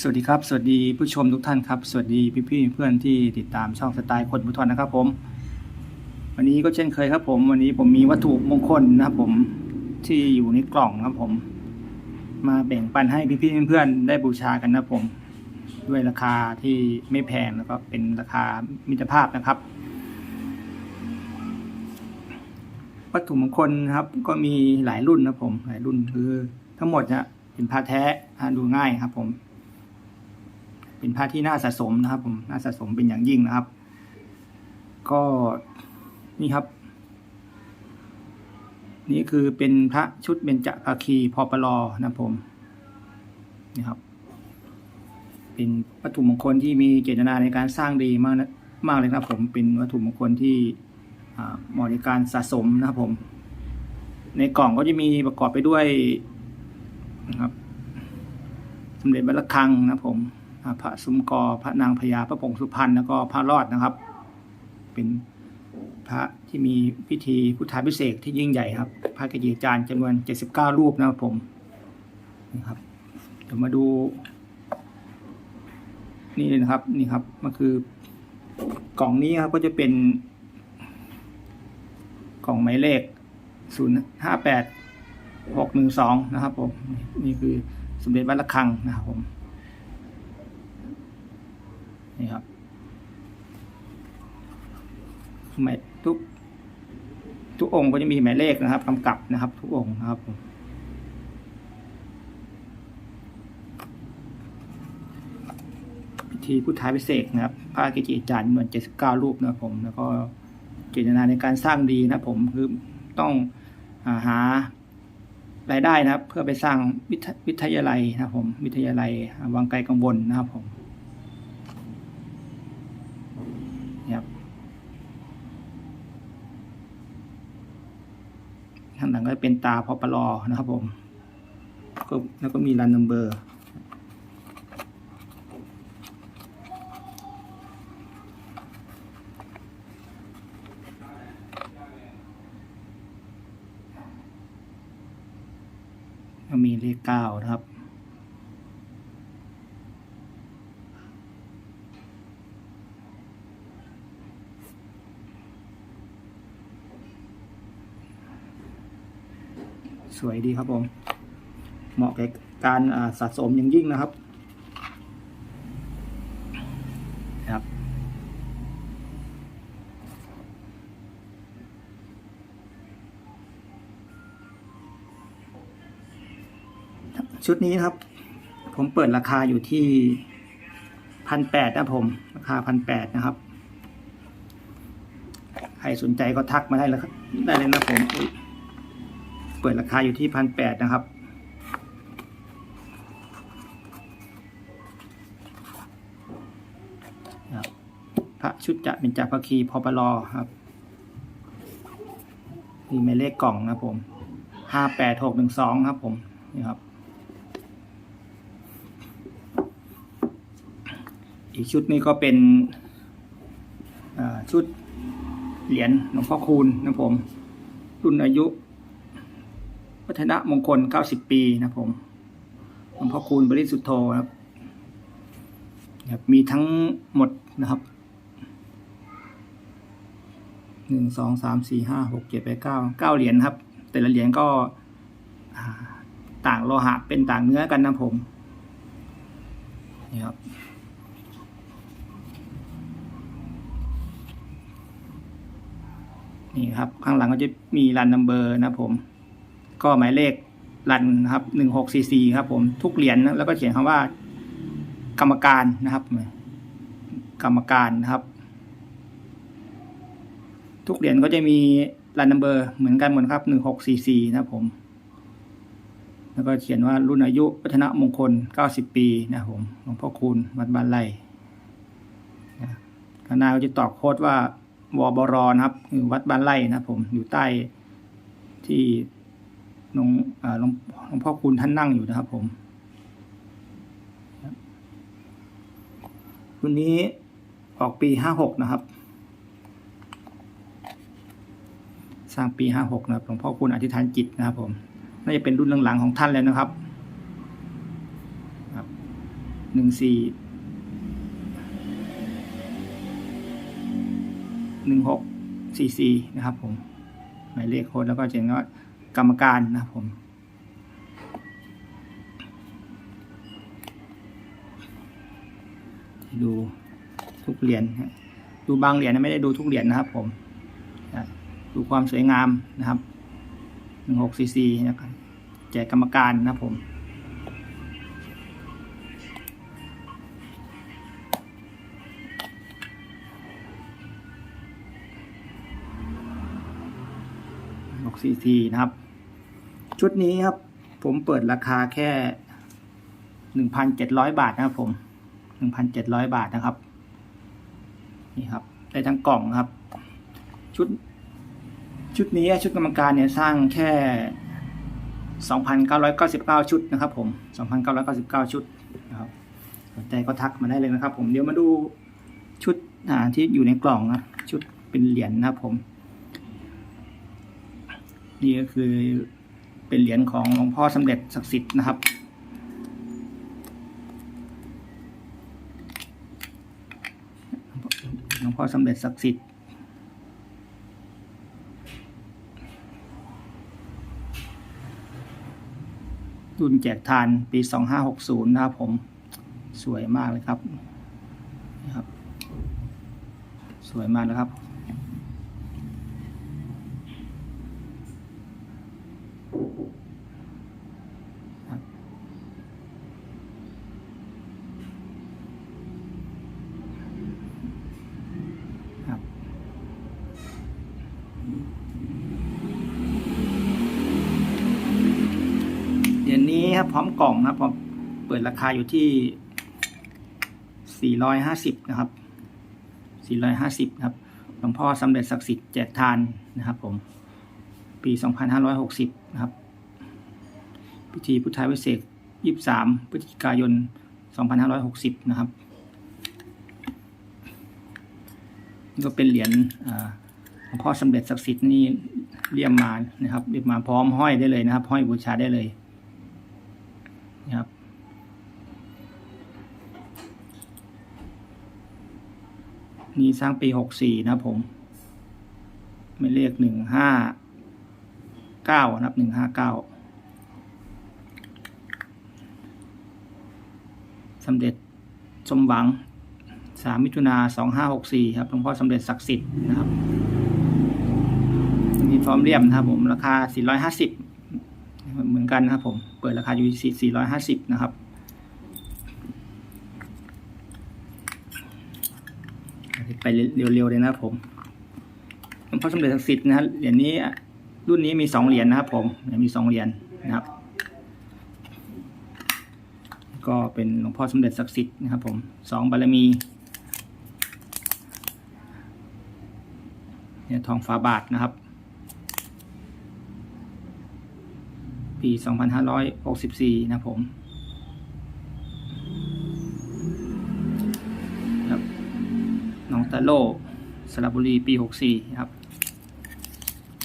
สวัสดีครับ สวัสดีผู้ชมทุกท่านครับ สวัสดีพี่ๆเพื่อนที่ติดตามช่องสไตล์คนพุทธนนะครับ ผม วันนี้ก็เช่นเคยครับ ผม วันนี้ผมมีวัตถุมงคลนะครับ ผมที่อยู่ในกล่องครับผม มาแบ่งปันให้พี่ๆเพื่อนๆได้บูชากันนะครับผม ด้วยราคาที่ไม่แพงแล้วก็เป็นราคามิตรภาพนะครับ วัตถุมงคลครับ ก็มีหลายรุ่นนะผม หลายรุ่นคือ ทั้งหมดเนี่ยเป็นผ้าแท้ดูง่ายครับ ผม เป็นผ้าที่น่าสะสมนะครับ ผมน่าสะสมเป็นอย่างยิ่งนะครับ ก็นี่ครับ นี่คือเป็นพระชุดเบญจภาคีพอปลอนะครับผมนี่ครับ เป็นวัตถุมงคลที่มีเจตนาในการสร้างดีมากนะมากเลยนะครับ ผมเป็นวัตถุมงคลที่เหมาะในการสะสมนะครับผม ในกล่องก็จะมีประกอบไปด้วยนะครับสมเด็จวัดระฆังนะครับผม พระสุมกอพระนางพญาพระผงสุพรรณแล้วก็พระรอดนะครับ เป็นพระที่มีพิธีพุทธาพิเศษที่ยิ่งใหญ่ครับ พระกจิอาจารย์จำนวน 79 รูปนะครับผมนะครับเดี๋ยวมาดู นี่เลยนะครับนี่ครับมันคือกล่องนี้ครับก็จะเป็น กล่องหมายเลข 058 612 นะครับผม นี่คือสมเด็จวัดระฆังนะครับผม นี่ครับหมายทุก ทุกองค์ก็จะมีหมายเลขนะครับกำกับนะครับ ทุกองค์นะครับผมพิธีพุทธาพิเศษนะครับพระเกจิอาจารย์เหมือนเจ็ดสิบเก้ารูปนะผม แล้วก็เจตนาในการสร้างดีนะผมคือต้องอาหารายได้นะครับ เพื่อไปสร้างวิทยาลัยนะผม วิทยาลัยวังไกลกังวลนะครับผม ครับข้างหลังก็เป็นตาพอปลอนะครับผมก็แล้วก็มีรันนัมเบอร์มีเลขเก้านะครับ สวยดีครับผม เหมาะแก่การสะสมอย่างยิ่งนะครับครับ ชุดนี้ครับ ผมเปิดราคาอยู่ที่พันแปดนะผม ราคาพันแปดนะครับ ใครสนใจก็ทักมาได้แล้วครับ ได้เลยนะผมอ ปิดราคาอยู่ที่พันแปดนะครับ พระชุดจะเป็นจากพระคีพอปลอครับนี่หมายเลขกล่องนะผมห้าแปดหกหนึ่งสองครับผม นี่ครับ อีกชุดนี้ก็เป็นชุดเหรียญหลวงพ่อคูณนะผม รุ่นอายุ วัฒนมงคล 90 ปีนะครับผมหลวงพ่อคูณบริสุทธโธครับครับ มีทั้งหมดนะครับหนึ่งสองสามสี่ห้าหกเจ็ดแปดเก้าเก้าเหรียญครับ แต่ละเหรียญก็ต่างโลหะเป็นต่างเนื้อกันนะผมนี่ครับนี่ครับ ข้างหลังก็จะมีรันนัมเบอร์นะครับผม ก็หมายเลขรันครับหนึ่งหกซีซีครับผมทุกเหรียญแล้วก็เขียนคำว่า กรรมการนะครับ กรรมการนะครับ ทุกเหรียญก็จะมีรันนัมเบอร์เหมือนกันหมดครับหนึ่งหกซีซีนะครับผม แล้วก็เขียนว่ารุ่นอายุวัฒนมงคลเก้าสิบปีนะผมหลวงพ่อคูณวัดบ้านไร่นะข้างหน้าก็จะตอกโค้ดว่าวบรนะครับคือวัดบ้านไร่นะผมอยู่ใต้ที่ หลวงหลวงพ่อคุณท่านนั่งอยู่นะครับผมรุ่นนี้ออกปีห้าหกนะครับ สร้างปีห้าหกนะครับหลวงพ่อคุณอธิษฐานจิตนะครับ ผมน่าจะเป็นรุ่นหลังๆของท่านแล้วนะครับครับหนึ่งสี่หนึ่งหกสี่สี่นะครับผมหมายเลขโค้ดแล้วก็เห็นว่า กรรมการนะครับผมดูทุกเหรียญดูบางเหรียญนะไม่ได้ดูทุกเหรียญนะครับ ผมดูความสวยงามนะครับหนึ่งหกซีซีนะครับแจกกรรมการนะผมหกซีซีนะครับ ชุดนี้ครับ ผมเปิดราคาแค่หนึ่งพันเจ็ดร้อยบาทนะครับผมหนึ่งพันเจ็ดร้อยบาทนะครับ นี่ครับได้ทั้งกล่องครับ ชุด ชุดนี้ชุดกรรมการเนี่ยสร้างแค่สองพันเก้าร้อยเก้าสิบเก้าชุดนะครับ ผมสองพันเก้าร้อยเก้าสิบเก้าชุดนะครับสนใจก็ทักมาได้เลยนะครับ ผมเดี๋ยวมาดูชุดอ่าที่อยู่ในกล่องนะชุดเป็นเหรียญนะครับผม นี่ก็คือ เป็นเหรียญของหลวงพ่อสำเร็จศักดิ์สิทธิ์นะครับ หลวงพ่อสำเร็จศักดิ์สิทธิ์รุ่นแจกทานปี 2560 นะครับผม สวยมากเลยครับนี่ครับสวยมากนะครับ เดี๋ยวนี้ครับพร้อมกล่องนะครับผมเปิดราคาอยู่ที่ 450 นะครับ 450 ครับ หลวงพ่อสำเร็จศักดิ์สิทธิ์แจกทานนะครับผม ปี 2560 นะครับ พิธีพุทธาวิเศษ23 พฤศจิกายน 2560 นะครับ ก็เป็นเหรียญอ่า พ่อสำเร็จศักดิ์สิทธิ์นี่เรียมมานะครับเรียมมาพร้อมห้อยได้เลยนะครับ ห้อยบูชาได้เลยนะครับนี่สร้างปีหกสี่นะผม ไม่เลขหนึ่งห้าเก้านะครับหนึ่งห้าเก้าสำเร็จสมหวังสามมิถุนาสองห้าหกสี่ครับหลวงพ่อสำเร็จศักดิ์สิทธิ์นะครับ ฟอร์มเรียมนะครับผมราคาสี่ร้อยห้าสิบเหมือนกันนะครับผมเปิดราคาอยู่ที่สี่ร้อยห้าสิบนะครับไปเร็วๆเลยนะครับผมหลวงพ่อสมเด็จศักดิ์สิทธิ์นะครับเหรียญนี้รุ่นนี้มีสองเหรียญนะครับ ผมมีสองเหรียญนะครับ ก็เป็นหลวงพ่อสมเด็จศักดิ์สิทธิ์นะครับ ผมสองบารมีเนี่ยทองฝาบาทนะครับ 2564 นะครับผมครับน้องตะโลสระบุรีปี 64นะครับ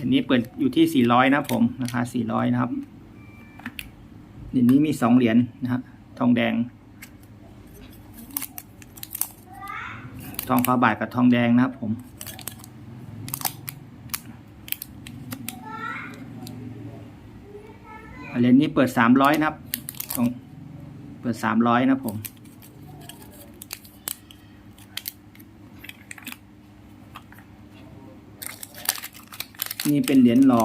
อันนี้เปิดอยู่ที่ 400 นะครับผมราคา 400 นะครับเหรียญนี้มี 2 เหรียญนะครับทองแดง ทองฟ้าบาทกับทองแดงนะครับผม เหรียญนี้เปิดสามร้อยนะครับตรงเปิดสามร้อยนะผมนี่เป็นเหรียญหล่อ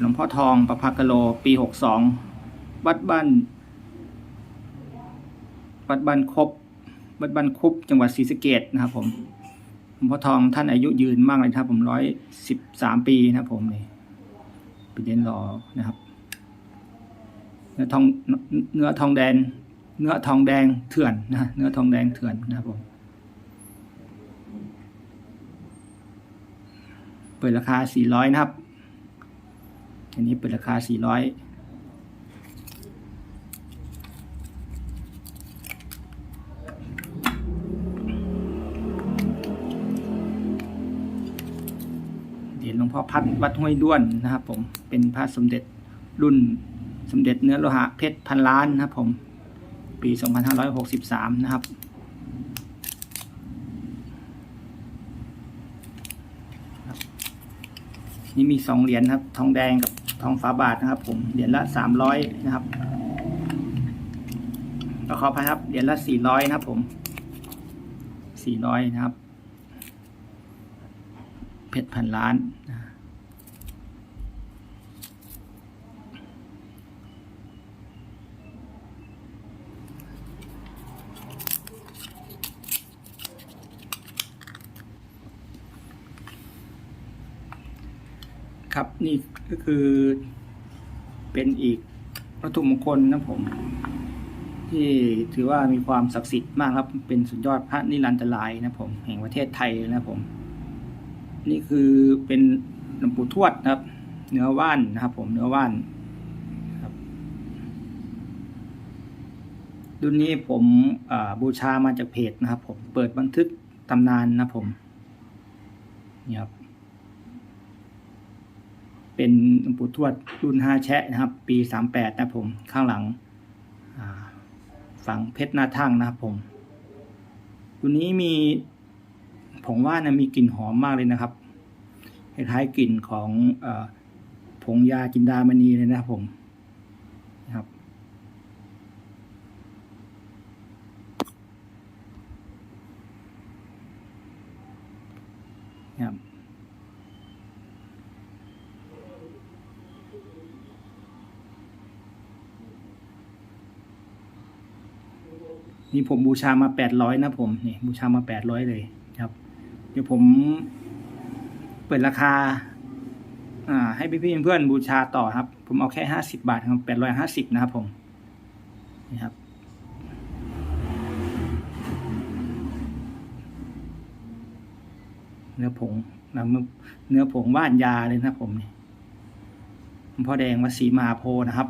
หลวงพ่อทองประภากโล ปีหกสองวัดบ้าน วัดบ้านคบ วัดบ้านคุบจังหวัดศรีสะเกดนะครับผม หลวงพ่อทองท่านอายุยืนมากเลยครับผมร้อยสิบสามปีนะครับผมนี่เป็นเรียญหล่อนะครับเนื้อทองเนื้อทองแดง เนื้อทองแดงเถื่อนนะเนื้อทองแดงเถื่อนนะครับผมเปิดราคาสี่ร้อยนะครับอันนี้เปิดราคาสี่ร้อย พัดวัดห้วยด้วนนะครับ ผมเป็นพระสมเด็จรุ่นสมเด็จเนื้อโลหะเพชรพันล้านนะครับ ผมปี 2563 นะครับ นี่มีสองเหรียญครับ ทองแดงกับทองฝาบาทนะครับ ผมเหรียญละสามร้อยนะครับก็ขอพายครับเหรียญละสี่ร้อยนะครับ ผมสี่ร้อยนะครับ เพชรพันล้านนะ นี่ก็คือ เป็นอีกวัตถุมงคลนะผม ที่ถือว่ามีความศักดิ์สิทธิ์มากครับเป็นสุดยอดพระนิรันตรายนะผมแห่งประเทศไทยเลยนะผม นี่คือเป็นหลวงปู่ทวดนะครับ เนื้อว่านนะครับ ผมเนื้อว่านครับรุ่นนี้ผมบูชามาจากเพจนะครับ ผมเปิดบันทึกตำนานนะผมนี่ครับ เป็นหลวงปู่ทวดรุ่นห้าแชะนะครับ ปีสามแปดนะผมข้างหลังฝังเพชรหน้าทั่งนะครับผมตัวนี้มีผมว่านะมีกลิ่นหอมมากเลยนะครับคล้ายๆกลิ่นของอผงยาจินดามณีเลยนะครับผมนะครับ นี่ผมบูชามาแปดร้อยนะผมนี่บูชามาแปดร้อยเลยครับ เดี๋ยวผมเปิดราคา อ่า ให้พี่พี่เพื่อนบูชาต่อครับ ผมเอาแค่ห้าสิบาทครับแปดร้อยห้าสิบนะครับผมนี่ครับเนื้อผงนะเนื้อผงว่านยาเลยนะผมนี่พ่อแดงวัดศรีมาโพนะครับ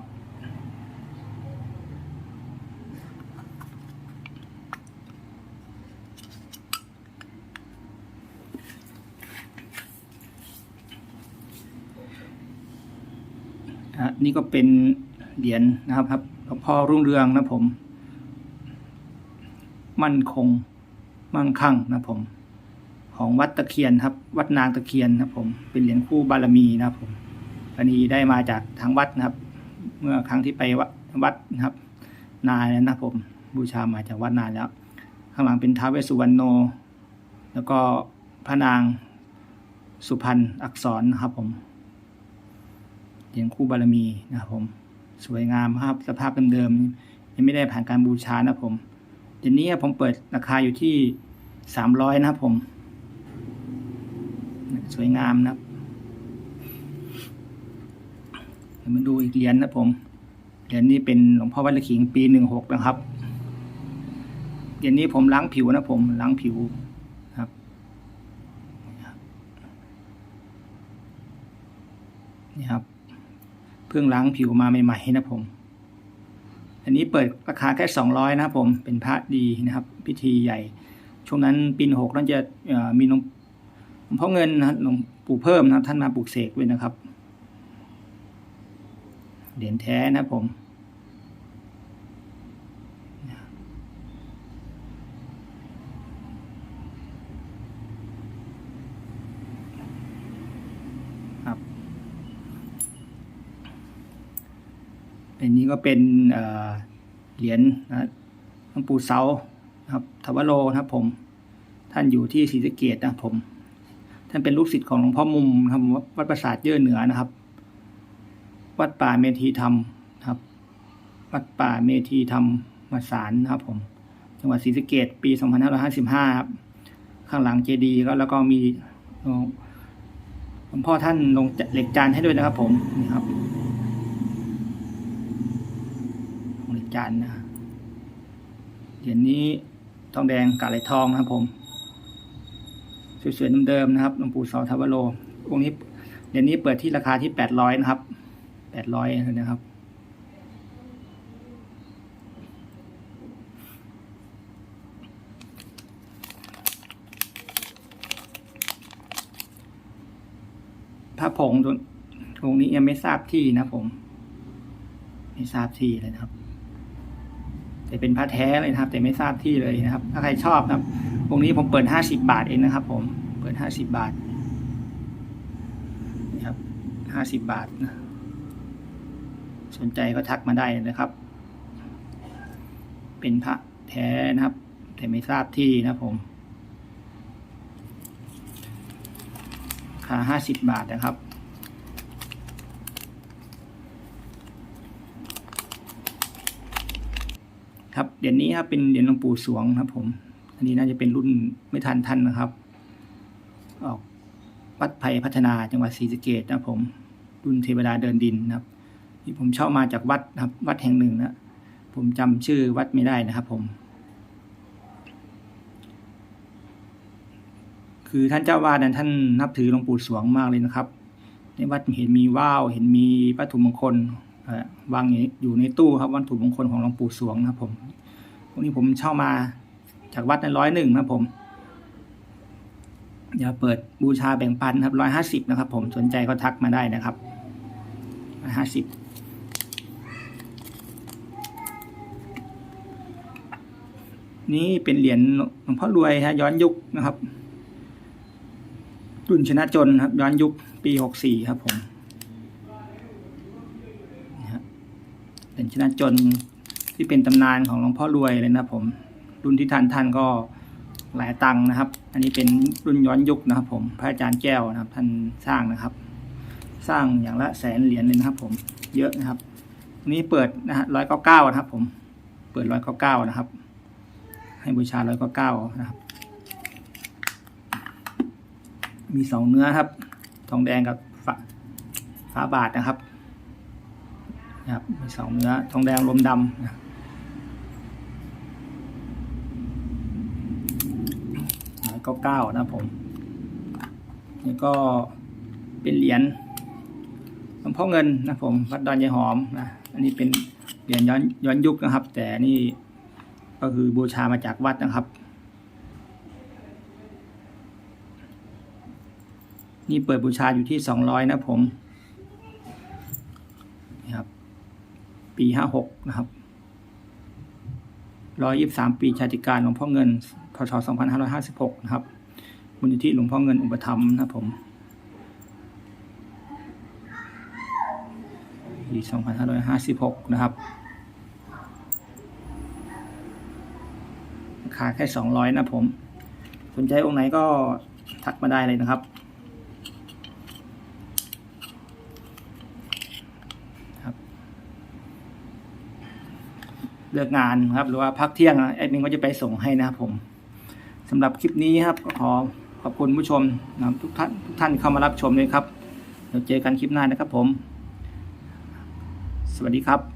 นี่ก็เป็นเหรียญนะครับครับหลวงพ่อรุ่งเรืองนะผม มั่นคง มั่งคั่งนะผม ของวัดตะเคียนครับ วัดนางตะเคียนนะผม เป็นเหรียญคู่บารมีนะครับผมอันนี้ได้มาจากทางวัดนะครับ เมื่อครั้งที่ไปวัดนะครับ นานแล้วนะครับผม บูชามาจากวัดนานแล้ว ข้างหลังเป็นท้าวเวสสุวรรณโน แล้วก็พระนางสุพรรณอักษรนะครับผม รียญคู่บารมีนะครับผมสวยงามครับสภาพเดิมๆยังไม่ได้ผ่านการบูชานะครับผมเดี๋ยวนี้ผมเปิดราคาอยู่ที่สามร้อยนะครับผม สวยงามนะครับเดี๋ยวมาดูอีกเหรียญนะครับผมเหรียญนี้เป็นหลวงพ่อวัดละขิงปีหนึ่งหกนะครับเหรียญนี้ผมล้างผิวนะผมล้างผิวครับนี่ครับ เพิ่งล้างผิวมาใหม่ๆนะผม อันนี้เปิดราคาแค่สองร้อยนะครับผมเป็นพระดีนะครับ พิธีใหญ่ ช่วงนั้นปีหกน่าจะเอ่อมีหลวงพ่อเงินนะหลวงปู่เพิ่มนะครับท่านมาปลูกเสกด้วยนะครับ เหรียญแท้นะครับผม อันนี้ก็เป็นเหรียญนะหลวงปู่เสานะครับทวโรนะครับผม ท่านอยู่ที่ศรีสะเกดนะผม ท่านเป็นลูกศิษย์ของหลวงพ่อมุมนะครับวัดประสาทเยื่อเหนือนะครับ วัดป่าเมธีธรรมนะครับ วัดป่าเมธีธรรมมาสารนะครับ ผม จังหวัดศรีสะเกดปี 2555 ครับ ข้างหลังเจดีย์ก็แล้วก็มีหลวงพ่อท่านลงเหล็กจานให้ด้วยนะครับ ผมนี่ครับ ของเหล็ก จานนะเหรียญนี้ทองแดงกาไหลทองนะครับผม สวยๆเดิมๆนะครับหลวงปู่เสาทาวโรองค์นี้เหรียญนี้เปิดที่ราคาที่แปดร้อยนะครับแปดร้อยนะครับพระผงตรงตรงนี้ยังไม่ทราบที่นะผม ไม่ทราบที่เลยนะครับ แต่เป็นพระแท้เลยนะครับ แต่ไม่ทราบที่เลยนะครับ ถ้าใครชอบครับองนี้ผมเปิดห้าสิบาทเองนะครับ ผมเปิดห้าสิบาทนี่ครับห้าสิบาทนะสนใจก็ทักมาได้นะครับ เป็นพระแท้นะครับ แต่ไม่ทราบที่นะผมราคาห้าสิบบาทนะครับ ครับเหรียญนี้ครับเป็นเหรียญหลวงปู่สวงครับ ผม อันนี้น่าจะเป็นรุ่นไม่ทันท่านนะครับ ออกวัดไผ่พัฒนาจังหวัดศรีสะเกดนะครับผม รุ่นเทวดาเดินดินนะครับที่ผมเช่ามาจากวัดนะครับ วัดแห่งหนึ่งนะผมจำชื่อวัดไม่ได้นะครับ ผม คือท่านเจ้าวาดนั้นท่านนับถือหลวงปู่สวงมากเลยนะครับ ในวัดเห็นมีว่าวเห็นมีวัตถุมงคล วางอยู่ในตู้ครับวัตถุมงคลของหลวงปู่สวงนะครับผมพวกนี้ผมเช่ามาจากวัดในร้อยหนึ่งนะครับผมเดี๋ยวเปิดบูชาแบ่งปันครับร้อยห้าสิบนะครับ ผมสนใจก็ทักมาได้นะครับร้อยห้าสิบนี่เป็นเหรียญหลวงพ่อรวยฮะย้อนยุคนะครับ รุ่นชนะจนครับ ย้อนยุคปีหกสี่ครับผมนี่ครับ ชนะจนที่เป็นตำนานของหลวงพ่อรวยเลยนะผมรุ่นที่ท่านท่านก็หลายตังนะครับ อันนี้เป็นรุ่นย้อนยุคนะครับ ผมพระอาจารย์แก้วนะครับ ท่านสร้างนะครับ สร้างอย่างละแสนเหรียญเลยนะครับ ผมเยอะนะครับนนี้เปิดนะฮะร้อยเก้าเก้านะครับ ผมเปิดร้อยเก้าเก้านะครับ ให้บูชาร้อยเก้าเก้านะครับ มีสองเนื้อครับ ทองแดงกับฝาฝาบาทนะครับ นะครับมีสองเนื้อทองแดงลมดำนะร้อยเก้าเก้านะผมนี่ก็เป็นเหรียญหลวงพ่อเงินนะผมวัดดอนยายหอมนะอันนี้เป็นเหรียญย้อนย้อนยุคนะครับ แต่นี่ก็คือบูชามาจากวัดนะครับ นี่เปิดบูชาอยู่ที่สองร้อยนะผมนี่ครับ ปีห้าหกนะครับร้อยยีิบสามปีชาติการหลวงพ่อเงิน พศสองพันห้าร้อยห้าสิบหกนะครับมูลนิธิหลวงพ่อเงินอุปถัมภ์นะผมปีสองพันห้าร้อยห้าสิบหกนะครับราคาแค่สองร้อยนะผม สนใจองค์ไหนก็ทักมาได้เลยนะครับ เลิกงานครับ หรือว่าพักเที่ยงนะแอดมินก็จะไปส่งให้นะครับผมสำหรับคลิปนี้ครับก็ขอขอบคุณผู้ชมนะทุกท่านทุกท่านเข้ามารับชมเลยครับเดี๋ยวเจอกันคลิปหน้านะครับผม สวัสดีครับ